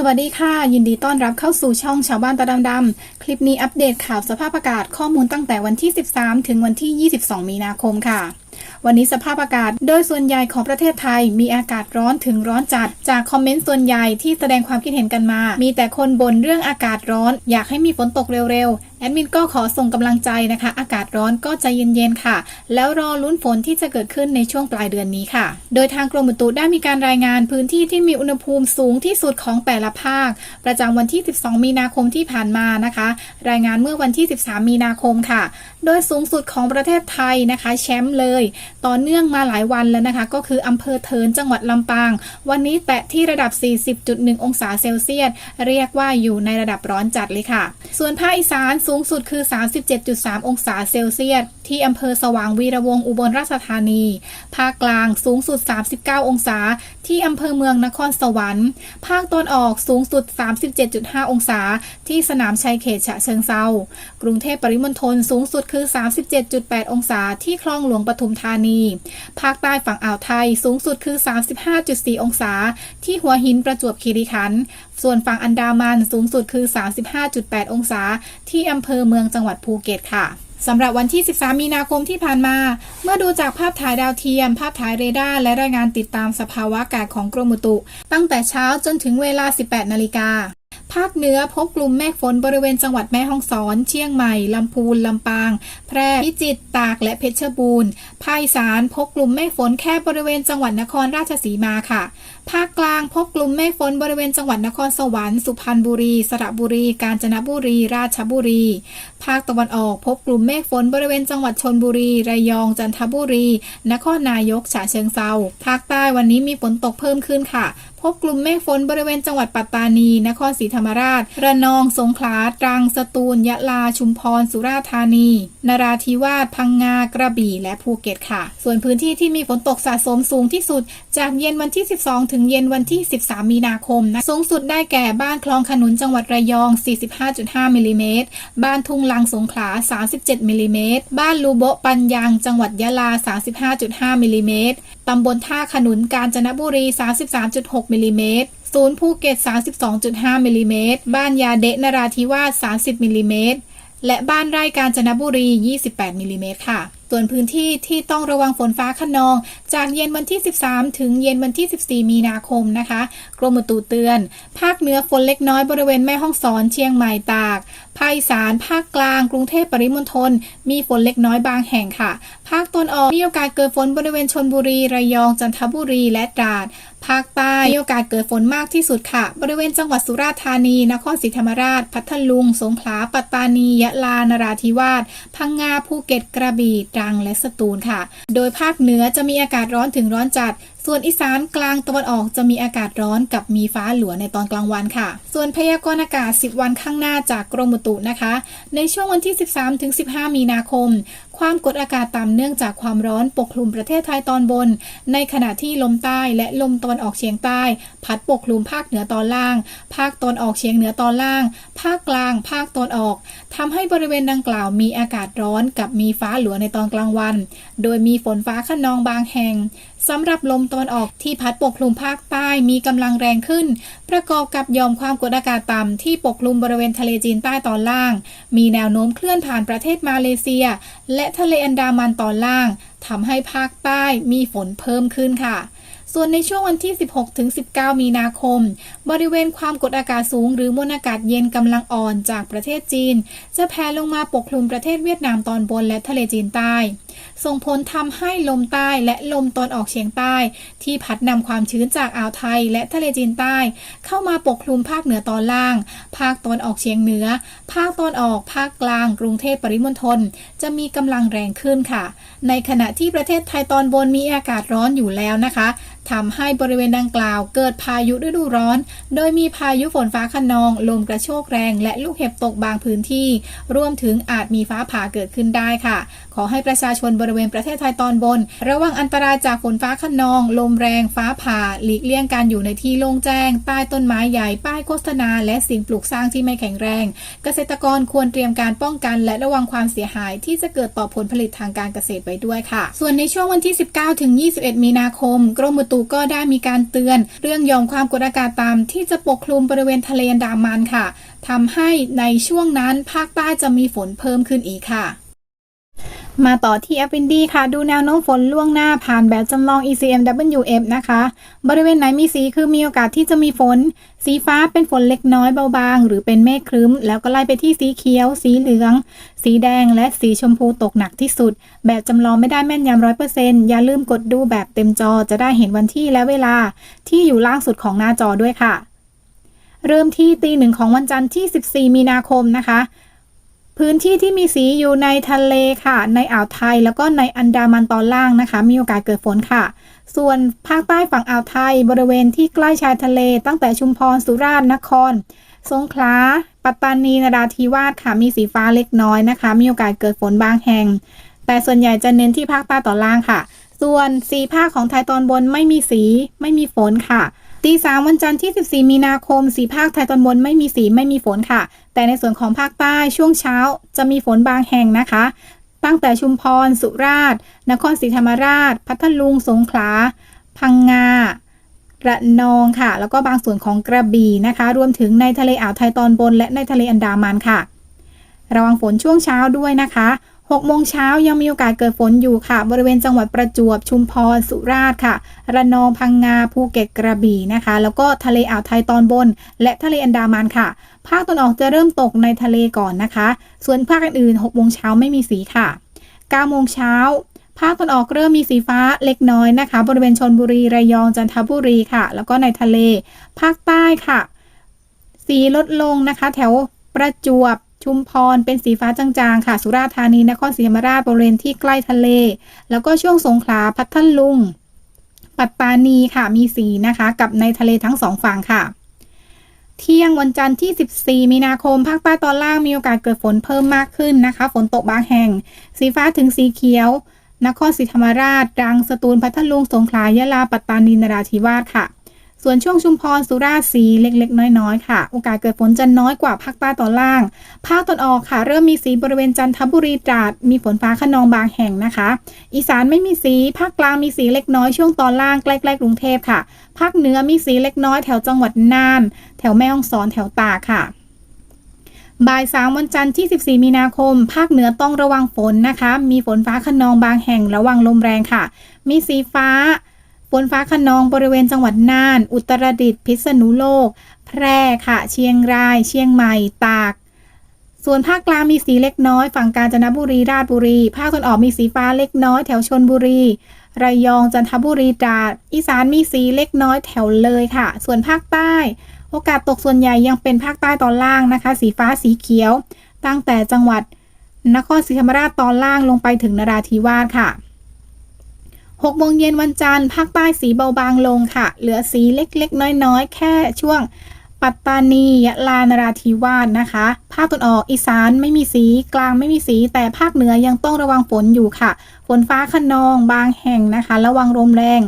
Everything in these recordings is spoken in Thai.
สวัสดีค่ะ ยินดีต้อนรับเข้าสู่ช่องชาวบ้านตาดำๆคลิปนี้อัปเดตข่าวสภาพอากาศข้อมูลตั้งแต่วันที่ 13 ถึงวันที่ 22 มีนาคมค่ะ วันนี้สภาพอากาศโดยส่วนใหญ่ของประเทศไทยมีอากาศร้อนถึงร้อนจัด จากคอมเมนต์ส่วนใหญ่ที่แสดงความคิดเห็นกันมา มีแต่คนบ่นเรื่องอากาศร้อน อยากให้มีฝนตกเร็วๆ แอดมินก็ขอส่งกำลังใจนะคะ อากาศร้อนก็ใจเย็นๆค่ะ แล้วรอลุ้นฝนที่จะเกิดขึ้นในช่วงปลายเดือนนี้ค่ะ โดยทางกรมอุตุได้มีการรายงานพื้นที่ที่มีอุณหภูมิสูงที่สุดของแต่ละภาค ประจำวันที่ 12 มีนาคมที่ผ่านมานะคะ รายงานเมื่อวันที่ 13 มีนาคมค่ะ โดยสูงสุดของประเทศไทยนะคะแชมป์เลย ต่อเนื่องมาหลายวันแล้วนะคะ ก็คืออำเภอเทินจังหวัดลำปาง วันนี้แตะที่ระดับ 40.1 องศาเซลเซียสเรียกว่าอยู่ในระดับร้อนจัดเลยค่ะ ส่วนภาคอีสานสูงสุดคือ 37.3 องศาเซลเซียส ที่อำเภอสว่างวีระวงอุบลราชธานี ภาคกลางสูงสุด 39 องศา ที่อำเภอเมืองนครสวรรค์ ภาคตอนออกสูงสุด 37.5 องศา ที่สนามชัยเขตฉะเชิงเซากรุงเทพปริมณฑลสูงสุดคือ 37.8 องศา ที่คลองหลวงปทุมธานี ภาคใต้ฝั่งอ่าวไทยสูงสุดคือ 35.4 องศา ที่หัวหินประจวบคีรีขันธ์ส่วนฝั่งอันดามันสูงสุดคือ 35.8 องศา ที่อำเภอเมืองจังหวัดภูเก็ตค่ะ สำหรับวันที่ 13 มีนาคมที่ผ่านมา เมื่อดูจากภาพถ่ายดาวเทียม ภาพถ่ายเรดาร์ และรายงานติดตามสภาวะอากาศของกรมอุตุ ตั้งแต่เช้าจนถึงเวลา 18 นาฬิกา ภาคเหนือพบกลุ่มเมฆฝนบริเวณจังหวัดแม่ฮ่องสอน เชียงใหม่ ลำพูน ลำปาง แพร่ พิจิตร ตาก และเพชรบูรณ์ ภาคอีสานพบกลุ่มเมฆฝนแค่บริเวณจังหวัดนครราชสีมาค่ะ ภาคกลางพบกลุ่มเมฆฝนบริเวณจังหวัดนครสวรรค์ สุพรรณบุรี สระบุรี กาญจนบุรี ราชบุรี ภาคตะวันออก พบกลุ่มเมฆฝนบริเวณจังหวัดชนบุรี ระยอง จันทบุรี นครนายก ฉะเชิงเซาภาคใต้วันนี้มีฝนตกเพิ่มขึ้นค่ะ พบกลุ่มเมฆฝนบริเวณจังหวัดปัตตานี นครศรีธรรมราช ระนอง สงขลา ตรัง สตูล ยะลา ชุมพร สุราษฎร์ธานี นราธิวาส พังงา กระบี่ และภูเก็ตค่ะ ส่วนพื้นที่ที่มีฝนตกสะสมสูงที่สุด จากเย็นวันที่ 12ถึงเย็นวันที่ 13 มีนาคมนะสูงสุดได้แก่บ้านคลองขนุนจังหวัดระยอง 45.5มิลลิเมตรบ้านทุ่งลังสงขลา 37มิลลิเมตรบ้านลูโบปันยางจังหวัดยะลา 35.5มิลลิเมตรตำบลท่าขนุนกาญจนบุรี 33.6มิลลิเมตรศูนย์ภูเก็ต 32.5มิลลิเมตรบ้านยาเดะนราธิวาส 30มิลลิเมตร และบ้านไร่กาญจนบุรี 28มิลลิเมตรค่ะ ส่วนพื้นที่ที่ต้องระวังฝนฟ้าขนอง จากเย็นวันที่ 13 ถึงเย็นวันที่ 14 มีนาคมนะคะ กรมอุตุเตือน ภาคเหนือฝนเล็กน้อยบริเวณแม่ฮ่องสอนเชียงใหม่ตาก ภาคอีสาน ภาคกลาง กรุงเทพปริมณฑล มีฝนเล็กน้อยบางแห่งค่ะ ภาคตะวันออกมีโอกาสเกิดฝนบริเวณชนบุรี ระยอง จันทบุรี และตราด ภาคใต้มีโอกาสเกิดฝนมากที่สุดค่ะ บริเวณจังหวัดสุราษฎร์ธานี นครศรีธรรมราช พัทลุง สงขลา ปัตตานี ยะลา นราธิวาส พังงา ภูเก็ต กระบี่ ตรัง และสตูลค่ะ โดยภาคเหนือจะมีอากาศร้อนถึงร้อนจัด ส่วนอีสานกลางตะวันออกจะมีอากาศร้อนกับมีฟ้าหลัวในตอนกลางวันค่ะ ส่วนพยากรณ์อากาศ 10 วันข้างหน้าจากกรมอุตุนะคะ ในช่วงวันที่ 13-15 มีนาคม ความกดอากาศต่ำเนื่องจากความร้อนปกคลุมประเทศไทยตอนบน ในขณะที่ลมใต้และลมตะวันออกเฉียงใต้ พัดปกคลุมภาคเหนือตอนล่าง ภาคตอนออกเฉียงเหนือตอนล่าง ภาคกลาง ภาคตอนออกทำให้บริเวณดังกล่าวมีอากาศร้อนกับมีฟ้าหลัวในตอนกลางวัน โดยมีฝนฟ้าขนองบางแห่งสำหรับลมตะวันออกที่พัดปกคลุมภาคใต้มีกำลังแรงขึ้น ประกอบกับยอมความกดอากาศต่ำที่ปกคลุมบริเวณทะเลจีนใต้ตอนล่าง มีแนวโน้มเคลื่อนผ่านประเทศมาเลเซีย และทะเลอันดามันตอนล่างทำให้ภาคใต้มีฝนเพิ่มขึ้นค่ะส่วนในช่วงวันที่ 16 ถึง 19 มีนาคม บริเวณความกดอากาศสูง หรือมวลอากาศเย็นกำลังอ่อนจากประเทศจีน จะแผ่ลงมาปกคลุมประเทศเวียดนามตอนบนและทะเลจีนใต้ ส่งผลทำให้ลมใต้และลมตอนออกเฉียงใต้ ที่พัดนำความชื้นจากอ่าวไทยและทะเลจีนใต้ เข้ามาปกคลุมภาคเหนือตอนล่าง ภาคตอนออกเฉียงเหนือ ภาคตอนออกภาคกลาง กรุงเทพปริมณฑลจะมีกำลังแรงขึ้นค่ะ ในขณะที่ประเทศไทยตอนบนมีอากาศร้อนอยู่แล้วนะคะทำให้บริเวณดังกล่าวเกิดพายุฤดูร้อน โดยมีพายุฝนฟ้าคะนอง ลมกระโชกแรง และลูกเห็บตกบางพื้นที่ รวมถึงอาจมีฟ้าผ่าเกิดขึ้นได้ค่ะ ขอให้ประชาชนนบริเวณประเทศไทยตอนบน ระวังอันตรายจากฝนฟ้าขนอง ลมแรงฟ้าผ่า หลีกเลี่ยงการอยู่ในที่โล่งแจ้ง ใต้ต้นไม้ใหญ่ ป้ายโฆษณา และสิ่งปลูกสร้างที่ไม่แข็งแรง เกษตรกรควรเตรียมการป้องกัน และระวังความเสียหายที่จะเกิดต่อผลผลิตทางการเกษตรไว้ด้วยค่ะ ส่วนในช่วงวันที่ 19 ถึง 21 มีนาคม กรมอุตุก็ได้มีการเตือน เรื่องยอมความกดอากาศต่ำที่จะปกคลุมบริเวณทะเลอันดามันค่ะทำให้ในช่วงนั้นภาคใต้จะมีฝนเพิ่มขึ้นอีกค่ะ มาต่อที่แอปวินดีค่ะ ดูแนวโน้มฝนล่วงหน้าผ่านแบบจำลอง ECMWF นะคะ บริเวณไหนมีสีคือมีโอกาสที่จะมีฝน สีฟ้าเป็นฝนเล็กน้อยเบาบาง หรือเป็นเมฆครึ้ม แล้วก็ไล่ไปที่สีเขียว สีเหลือง สีแดงและสีชมพูตกหนักที่สุด แบบจำลองไม่ได้แม่นยำร้อยเปอร์เซ็นต์อย่าลืมกดดูแบบเต็มจอจะได้เห็นวันที่และเวลา ที่อยู่ล่างสุดของหน้าจอด้วยค่ะ เริ่มที่ตีหนึ่งของวันจันทร์ที่ 14 มีนาคมนะคะ พื้นที่ที่มีสีอยู่ในทะเลค่ะ ในอ่าวไทยแล้วก็ในอันดามันตอนล่างนะคะ มีโอกาสเกิดฝนค่ะ ส่วนภาคใต้ฝั่งอ่าวไทย บริเวณที่ใกล้ชายทะเล ตั้งแต่ชุมพรสุราษฎร์นคร สงขลาปัตตานีนราธิวาสค่ะ มีสีฟ้าเล็กน้อยนะคะ มีโอกาสเกิดฝนบางแห่ง แต่ส่วนใหญ่จะเน้นที่ภาคใต้ตอนล่างค่ะ ส่วนสีภาคของไทยตอนบนไม่มีสี ไม่มีฝนค่ะ ตีสามวันจันทร์ที่ 14 มีนาคม สีภาคไทยตอนบนไม่มีสีไม่มีฝนค่ะ แต่ในส่วนของภาคใต้ช่วงเช้าจะมีฝนบางแห่งนะคะ ตั้งแต่ชุมพร สุราษฎร์ นครศรีธรรมราช พัทลุง สงขลา พังงาระนองค่ะ แล้วก็บางส่วนของกระบี่นะคะ รวมถึงในทะเลอ่าวไทยตอนบน และในทะเลอันดามันค่ะ ระวังฝนช่วงเช้าด้วยนะคะ 6โมงเช้ายังมีโอกาสเกิดฝนอยู่ค่ะ บริเวณจังหวัดประจวบชุมพรสุราษฎร์ค่ะ ระนองพังงาภูเก็ตกระบี่นะคะ แล้วก็ทะเลอ่าวไทยตอนบน และทะเลอันดามันค่ะ ภาคตะวันออกจะเริ่มตกในทะเลก่อนนะคะ ส่วนภาคอื่นๆ6โมงเช้าไม่มีสีค่ะ9โมงเช้าภาคตะวันออกเริ่มมีสีฟ้าเล็กน้อยนะคะ บริเวณชนบุรีระยองจันทบุรีค่ะ แล้วก็ในทะเล ภาคใต้ค่ะ สีลดลงนะคะ แถวประจวบ ชุมพรเป็นสีฟ้าจางๆ ค่ะ สุราษฎร์ธานีนครศรีธรรมราชบริเวณที่ใกล้ทะเล แล้วก็ช่วงสงขลาพัทลุง ปัตตานีค่ะมีสีนะคะ กับในทะเลทั้งสองฝั่งค่ะ เที่ยงวันจันทร์ที่ 14 มีนาคมภาคใต้ตอนล่างมีโอกาสเกิดฝนเพิ่มมากขึ้นนะคะ ฝนตกบางแห่ง สีฟ้าถึงสีเขียวนครศรีธรรมราชรังสตูลพัทลุงสงขลายะลาปัตตานีนราธิวาสค่ะ ส่วนช่วงชุมพรสุราษฎร์สีเล็กๆ น้อยๆ ค่ะ โอกาสเกิดฝนจะน้อยกว่าภาคใต้ตอนล่าง ภาคตอนออกค่ะ เริ่มมีสีบริเวณจันทบุรีตราด มีฝนฟ้าขนองบางแห่งนะคะ อีสานไม่มีสี ภาคกลางมีสีเล็กน้อยช่วงตอนล่างใกล้ๆกรุงเทพค่ะ ภาคเหนือมีสีเล็กน้อยแถวจังหวัดน่าน แถวแม่ฮ่องสอนแถวตากค่ะบ่ายสามวันจันทร์ที่ 14 มีนาคม ภาคเหนือต้องระวังฝนนะคะ มีฝนฟ้าขนองบางแห่งระวังลมแรงค่ะ มีสีฟ้า ฝนฟ้าขนองบริเวณจังหวัดน่าน อุตรดิตถ์พิษณุโลก แพร่ค่ะ เชียงราย เชียงใหม่ ตาก ส่วนภาคกลางมีสีเล็กน้อย ฝั่งกาญจนบุรีราชบุรี ภาคตะวันออกมีสีฟ้าเล็กน้อยแถวชนบุรี ระยองจันทบุรีตราดอีสานมีสีเล็กน้อยแถวเลยค่ะ ส่วนภาคใต้ โอกาสตกส่วนใหญ่ยังเป็นภาคใต้ตอนล่างนะคะ สีฟ้าสีเขียว ตั้งแต่จังหวัดนครศรีธรรมราชตอนล่างลงไปถึงนราธิวาสค่ะ 6โมงเย็นวันจันทร์ภาคใต้สีเบาบางลงค่ะ เหลือสีเล็กๆ น้อยๆ แค่ช่วงปัตตานียะลานราธิวาสนะคะ ภาคตะวันออกอีสานไม่มีสีกลางไม่มีสี แต่ภาคเหนือยังต้องระวังฝนอยู่ค่ะ ฝนฟ้าขนองบางแห่งนะคะ ระวังลมแรง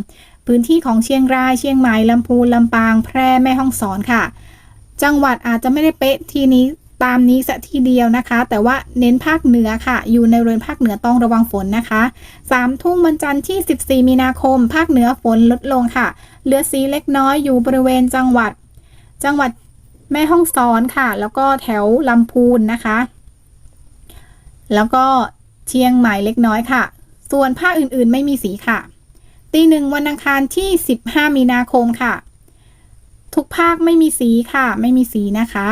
พื้นที่ของเชียงรายเชียงใหม่ลำพูนลำปางแพร่แม่ฮ่องสอนค่ะ จังหวัดอาจจะไม่ได้เป๊ะทีนี้ ตามนี้สัทีเดียวนะคะ แต่ว่าเน้นภาคเหนือค่ะ อยู่ในบริเวณภาคเหนือต้องระวังฝนนะคะสามทุ่มวันจันทร์ที่ 14 มีนาคม ภาคเหนือฝนลดลงค่ะ เหลือสีเล็กน้อยอยู่บริเวณจังหวัด จังหวัดแม่ฮ่องสอนค่ะ แล้วก็แถวลำพูนนะคะ แล้วก็เชียงใหม่เล็กน้อยค่ะ ส่วนภาคอื่นๆไม่มีสีค่ะ ตีหนึ่งวันอังคารที่ 15 มีนาคมค่ะ ทุกภาคไม่มีสีค่ะ ไม่มีสีนะคะ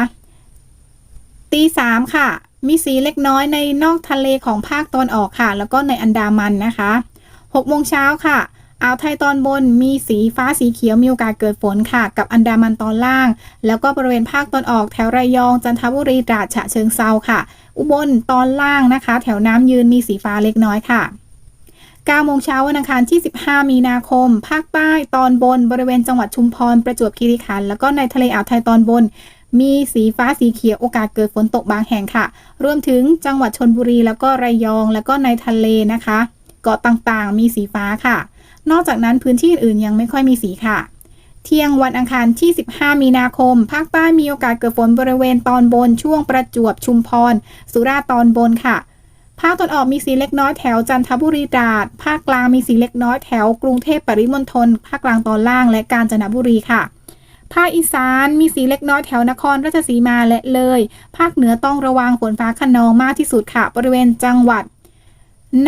ตีสามค่ะ มีสีเล็กน้อยในนอกทะเลของภาคตอนออกค่ะ แล้วก็ในอันดามันนะคะ6โมงเช้าค่ะอ่าวไทยตอนบนมีสีฟ้าสีเขียวมีโอกาสเกิดฝนค่ะ กับอันดามันตอนล่าง แล้วก็บริเวณภาคตอนออกแถวระยองจันทบุรีตราดฉะเชิงเซาค่ะ อุบลตอนล่างนะคะ แถวน้ำยืนมีสีฟ้าเล็กน้อยค่ะ9โมงเช้าวันอังคารที่ 15 มีนาคม ภาคใต้ตอนบน บริเวณจังหวัดชุมพร ประจวบคีรีขันธ์แล้วก็ในทะเลอ่าวไทยตอนบน มีสีฟ้าสีเขียวโอกาสเกิดฝนตกบางแห่งค่ะ รวมถึงจังหวัดชนบุรีแล้วก็ระยอง แล้วก็ในทะเลนะคะ เกาะต่างๆ มีสีฟ้าค่ะ นอกจากนั้นพื้นที่อื่นๆยังไม่ค่อยมีสีค่ะ เที่ยงวันอังคารที่ 15 มีนาคม ภาคใต้มีโอกาสเกิดฝนบริเวณตอนบนช่วงประจวบชุมพร สุราษฎร์ตอนบนค่ะภาคตะวันออกมีสีเล็กน้อยแถวจันทบุรีตราดภาคกลางมีสีเล็กน้อยแถวกรุงเทพปริมณฑลภาคกลางตอนล่างและกาญจนบุรีค่ะ ภาคอีสานมีสีเล็กน้อยแถวนครราชสีมาและเลย ภาคเหนือต้องระวังฝนฟ้าขนองมากที่สุดค่ะ บริเวณจังหวัด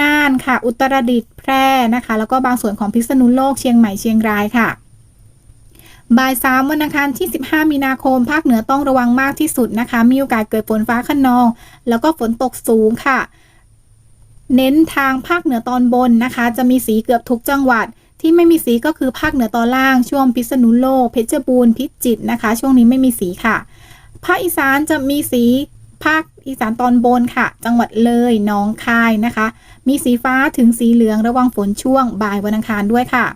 น่านค่ะ อุตรดิตถ์แพร่นะคะ แล้วก็บางส่วนของพิษณุโลกเชียงใหม่เชียงรายค่ะบ่ายสามวันอังคารที่ 15 มีนาคม ภาคเหนือต้องระวังมากที่สุดนะคะ มีโอกาสเกิดฝนฟ้าขนอง แล้วก็ฝนตกสูงค่ะ เน้นทางภาคเหนือตอนบนนะคะ จะมีสีเกือบทุกจังหวัด ที่ไม่มีสีก็คือภาคเหนือตอนล่างช่วงพิษณุโลก เพชรบูรณ์พิจิตรนะคะ ช่วงนี้ไม่มีสีค่ะ ภาคอีสานจะมีสีภาคอีสานตอนบนค่ะ จังหวัดเลยหนองคายนะคะ มีสีฟ้าถึงสีเหลืองระวังฝนช่วงบ่ายวันอังคารด้วยค่ะ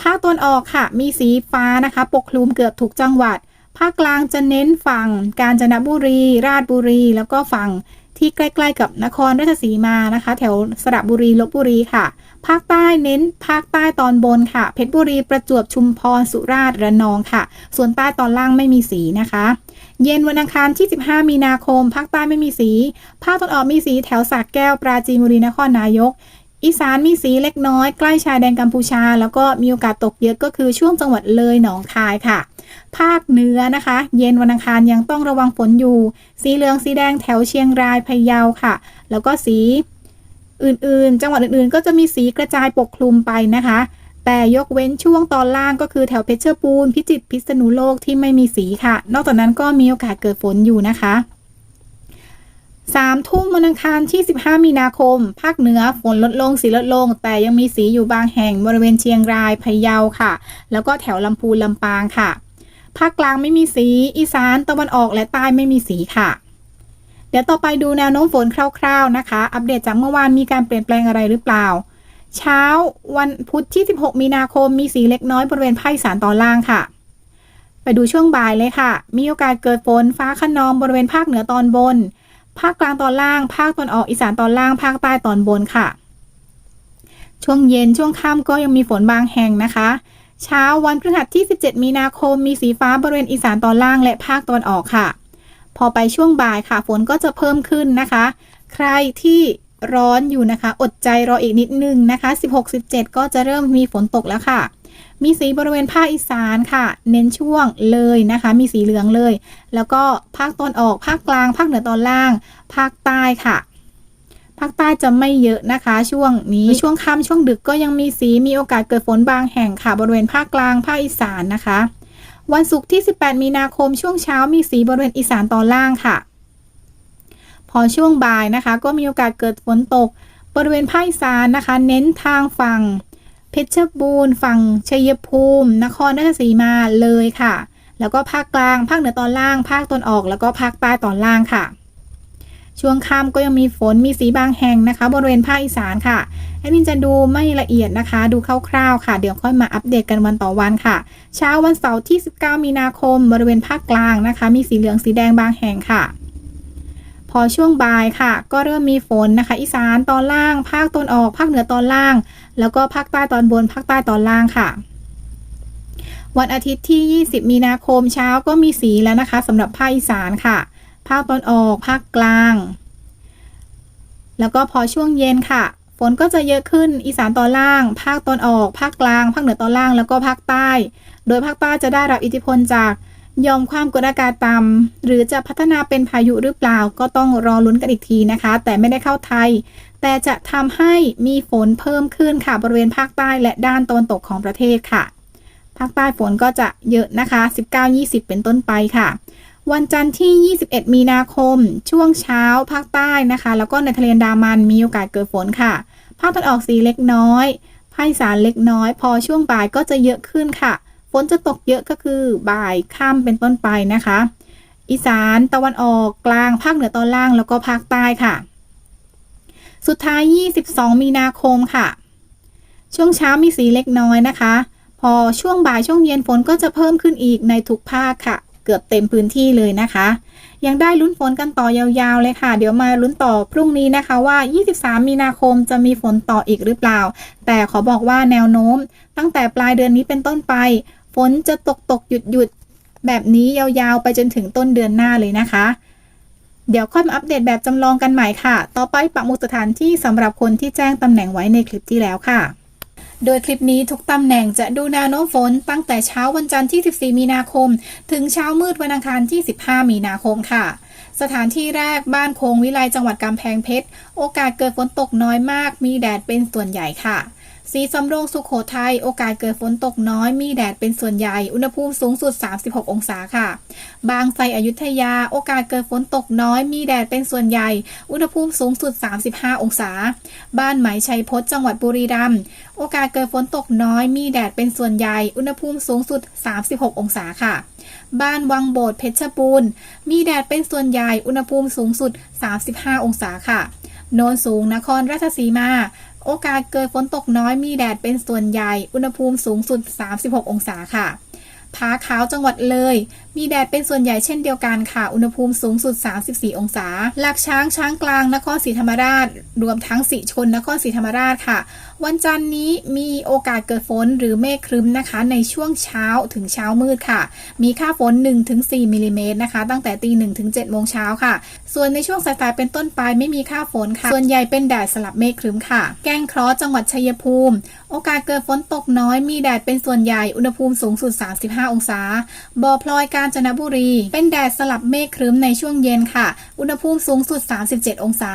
ภาคตะวันออกค่ะ มีสีฟ้านะคะ ปกคลุมเกือบทุกจังหวัด ภาคกลางจะเน้นฝั่ง กาญจนบุรี ราชบุรี แล้วก็ฝั่ง ที่ใกล้ๆกับนครราชสีมานะคะ แถวสระบุรีลบบุรีค่ะ ภาคใต้เน้นภาคใต้ตอนบนค่ะ เพชรบุรีประจวบชุมพรสุราษฎร์ระนองค่ะ ส่วนใต้ตอนล่างไม่มีสีนะคะ เย็นวันอังคารที่ 15 มีนาคม ภาคใต้ไม่มีสี ภาคตะวันออกมีสีแถวสระแก้วปราจีนบุรีนครนายกอีสานมีสีเล็กน้อยใกล้ชายแดนกัมพูชา แล้วก็มีโอกาสตกเยอะก็คือช่วงจังหวัดเลยหนองคายค่ะ ภาคเหนือนะคะ เย็นวันอังคารยังต้องระวังฝนอยู่ สีเหลืองสีแดงแถวเชียงรายพะเยาค่ะ แล้วก็สีอื่นๆ จังหวัดอื่นๆ ก็จะมีสีกระจายปกคลุมไปนะคะ แต่ยกเว้นช่วงตอนล่างก็คือแถวเพชรบูรณ์พิจิตรพิษณุโลกที่ไม่มีสีค่ะ นอกจากนั้นก็มีโอกาสเกิดฝนอยู่นะคะสามทุ่มวันอังคารที่ 15 มีนาคม ภาคเหนือฝนลดลงสีลดลง แต่ยังมีสีอยู่บางแห่งบริเวณเชียงรายพะเยาค่ะ แล้วก็แถวลำพูนลำปางค่ะ ภาคกลางไม่มีสี อีสานตะวันออกและใต้ไม่มีสีค่ะ เดี๋ยวต่อไปดูแนวโน้มฝนคร่าว ๆนะคะ อัปเดตจากเมื่อวานมีการเปลี่ยนแปลงอะไรหรือเปล่า เช้าวันพุธที่ 16 มีนาคมมีสีเล็กน้อยบริเวณภาคอีสานตอนล่างค่ะ ไปดูช่วงบ่ายเลยค่ะ มีโอกาสเกิดฝนฟ้าขนองบริเวณภาคเหนือตอนบน ภาคกลางตอนล่าง ภาคตอนออกอีสานตอนล่าง ภาคใต้ตอนบนค่ะ ช่วงเย็นช่วงค่ำก็ยังมีฝนบางแห่งนะคะ เช้าวันพฤหัสที่ 17 มีนาคมมีสีฟ้าบริเวณอีสานตอนล่างและภาคตอนออกค่ะ พอไปช่วงบ่ายค่ะฝนก็จะเพิ่มขึ้นนะคะ ใครที่ร้อนอยู่นะคะ อดใจรออีกนิดนึงนะคะ 16-17 ก็จะเริ่มมีฝนตกแล้วค่ะ มีสีบริเวณภาคอีสานค่ะ เน้นช่วงเลยนะคะ มีสีเหลืองเลย แล้วก็ภาคตอนออกภาคกลาง ภาคเหนือตอนล่าง ภาคใต้ค่ะ ภาคใต้จะไม่เยอะนะคะ ช่วงนี้ช่วงค่ำช่วงดึกก็ยังมีสีมีโอกาสเกิดฝนบางแห่งค่ะบริเวณภาคกลางภาคอีสานนะคะ วันศุกร์ที่ 18 มีนาคมช่วงเช้ามีสีบริเวณอีสานตอนล่างค่ะ พอช่วงบ่ายนะคะ ก็มีโอกาสเกิดฝนตก บริเวณภาคอีสานนะคะ เน้นทางฝั่งเพชรบูรณ์ฝั่งชัยภูมิ นครราชสีมาเลยค่ะ แล้วก็ภาคกลาง ภาคเหนือตอนล่าง ภาคตอนออก แล้วก็ภาคใต้ตอนล่างค่ะ ช่วงค่ำก็ยังมีฝนมีสีบางแห่งนะคะ บริเวณภาคอีสานค่ะแอดมินจะดูไม่ละเอียดนะคะ ดูคร่าวๆค่ะ เดี๋ยวค่อยมาอัปเดตกันวันต่อวันค่ะ เช้าวันเสาร์ที่ 19 มีนาคม บริเวณภาคกลางนะคะ มีสีเหลืองสีแดงบางแห่งค่ะ พอช่วงบ่ายค่ะ ก็เริ่มมีฝนนะคะ อีสานตอนล่าง ภาคตะวันออกภาคเหนือตอนล่าง แล้วก็ภาคใต้ตอนบน ภาคใต้ตอนล่างค่ะวันอาทิตย์ที่ 20 มีนาคมเช้าก็มีสีแล้วนะคะสำหรับภาคอีสานค่ะ ภาคตอนออก ภาคกลาง แล้วก็พอช่วงเย็นค่ะ ฝนก็จะเยอะขึ้นอีสานตอนล่าง ภาคตอนออก ภาคกลาง ภาคเหนือตอนล่าง แล้วก็ภาคใต้ โดยภาคใต้จะได้รับอิทธิพลจากยอมความกดอากาศต่ำหรือจะพัฒนาเป็นพายุหรือเปล่าก็ต้องรอลุ้นกันอีกทีนะคะ แต่ไม่ได้เข้าไทย แต่จะทำให้มีฝนเพิ่มขึ้นค่ะ บริเวณภาคใต้และด้านตะวันตกของประเทศค่ะ ภาคใต้ฝนก็จะเยอะนะคะ 19-20 เป็นต้นไปค่ะ วันจันทร์ที่ 21 มีนาคม ช่วงเช้าภาคใต้นะคะ แล้วก็ในทะเลนดามันมีโอกาสเกิดฝนค่ะ ภาคตะวันออกสีเล็กน้อย ภาคอีสานเล็กน้อย พอช่วงบ่ายก็จะเยอะขึ้นค่ะ ฝนจะตกเยอะก็คือบ่ายค่ำเป็นต้นไปนะคะ อีสานตะวันออกกลางภาคเหนือตอนล่างแล้วก็ภาคใต้ค่ะ สุดท้าย 22 มีนาคมค่ะ ช่วงเช้ามีสีเล็กน้อยนะคะ พอช่วงบ่ายช่วงเย็นฝนก็จะเพิ่มขึ้นอีกในทุกภาคค่ะ เกือบเต็มพื้นที่เลยนะคะ ยังได้ลุ้นฝนกันต่อยาวๆเลยค่ะ เดี๋ยวมาลุ้นต่อพรุ่งนี้นะคะว่า 23 มีนาคมจะมีฝนต่ออีกหรือเปล่า แต่ขอบอกว่าแนวโน้ม ตั้งแต่ปลายเดือนนี้เป็นต้นไป ฝนจะตกตกหยุดหยุดแบบนี้ยาวๆ ไปจนถึงต้นเดือนหน้าเลยนะคะเดี๋ยวค่อยมาอัปเดตแบบจำลองกันใหม่ค่ะ ต่อไปปักหมุดสถานที่สำหรับคนที่แจ้งตำแหน่งไว้ในคลิปที่แล้วค่ะ โดยคลิปนี้ทุกตำแหน่งจะดูแนวโน้มฝนตั้งแต่เช้าวันจันทร์ที่ 14 มีนาคม ถึงเช้ามืดวันอังคารที่ 15 มีนาคมค่ะ สถานที่แรกบ้านโคงวิไลจังหวัดกำแพงเพชร โอกาสเกิดฝนตกน้อยมาก มีแดดเป็นส่วนใหญ่ค่ะ สีสำโรงสุขโขทัยโอกาสเกิดฝนตกน้อยมีแดดเป็นส่วนใหญ่ อุณหภูมิสูงสุด 36 องศาค่ะ บางไทรอยุธยา โอกาสเกิดฝนตกน้อยมีแดดเป็นส่วนใหญ่ อุณหภูมิสูงสุด 35 องศา บ้านไหมชัยพจน์จังหวัดบุรีรัมย์โอกาสเกิดฝนตกน้อยมีแดดเป็นส่วนใหญ่ อุณหภูมิสูงสุด 36 องศาค่ะ บ้านวังโบดเพชรบูรณ์มีแดดเป็นส่วนใหญ่ อุณหภูมิสูงสุด 35 องศาค่ะโนนสูงนครราชสีมา โอกาสเกิดฝนตกน้อยมีแดดเป็นส่วนใหญ่ อุณหภูมิสูงสุด 36 องศาค่ะ ผาขาวจังหวัดเลย มีแดดเป็นส่วนใหญ่เช่นเดียวกันค่ะ อุณหภูมิสูงสุด 34 องศา หลักช้างช้างกลางนครศรีธรรมราช รวมทั้งสีชนนครศรีธรรมราชค่ะ วันจันนี้มีโอกาสเกิดฝนหรือเมฆครึ้มนะคะ ในช่วงเช้าถึงเช้ามืดค่ะ มีค่าฝน 1-4มิลลิเมตรนะคะ ตั้งแต่ตี1ถึง7โมงเช้าค่ะ ส่วนในช่วงสายๆเป็นต้นไปไม่มีค่าฝนค่ะ ส่วนใหญ่เป็นแดดสลับเมฆครึ้มค่ะ แก้งเคราะห์จังหวัดชัยภูมิ โอกาสเกิดฝนตกน้อย มีแดดเป็นส่วนใหญ่อุณหภูมิสูงสุด 35 องศาบ่อพลอยกาญจนบุรี เป็นแดดสลับเมฆครึ้มในช่วงเย็นค่ะ อุณหภูมิสูงสุด 37 องศา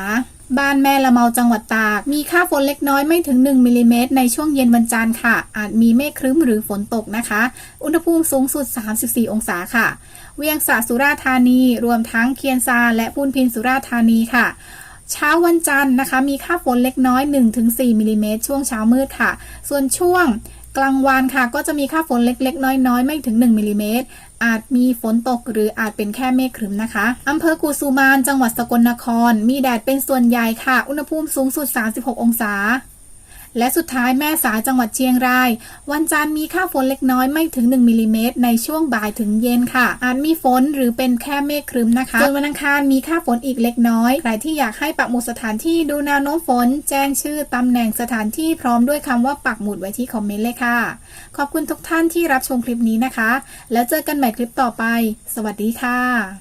บ้านแม่ละเมาจังหวัดตาก มีค่าฝนเล็กน้อยไม่ถึง 1มิลลิเมตรในช่วงเย็นวันจันทร์ค่ะ อาจมีเมฆครึ้มหรือฝนตกนะคะ อุณหภูมิสูงสุด 34 องศาค่ะ เวียงสาสุราธานี รวมทั้งเคียนซาและพูนพินสุราธานีค่ะเช้าวันจันทร์นะคะ มีค่าฝนเล็กน้อย 1-4มิลลิเมตรช่วงเช้ามืดค่ะ ส่วนช่วง กลางวันค่ะก็จะมีค่าฝนเล็ก ๆ น้อย ๆ ไม่ถึง 1มิลลิเมตรอาจมีฝนตกหรืออาจเป็นแค่เมฆครึ้มนะคะ อำเภอกูซูมาน จังหวัดสกลนคร มีแดดเป็นส่วนใหญ่ค่ะ อุณหภูมิสูงสุด 36 องศา และสุดท้ายแม่สายจังหวัดเชียงราย วันจันทร์มีค่าฝนเล็กน้อยไม่ถึง 1มิลลิเมตรในช่วงบ่ายถึงเย็นค่ะ อาจมีฝนหรือเป็นแค่เมฆครึ้มนะคะส่วนวันอังคารมีค่าฝนอีกเล็กน้อย ใครที่อยากให้ปักหมุดสถานที่ดูแนวโน้มฝน แจ้งชื่อตำแหน่งสถานที่พร้อมด้วยคำว่าปักหมุดไว้ที่คอมเมนต์เลยค่ะ ขอบคุณทุกท่านที่รับชมคลิปนี้นะคะ แล้วเจอกันใหม่คลิปต่อไป สวัสดีค่ะ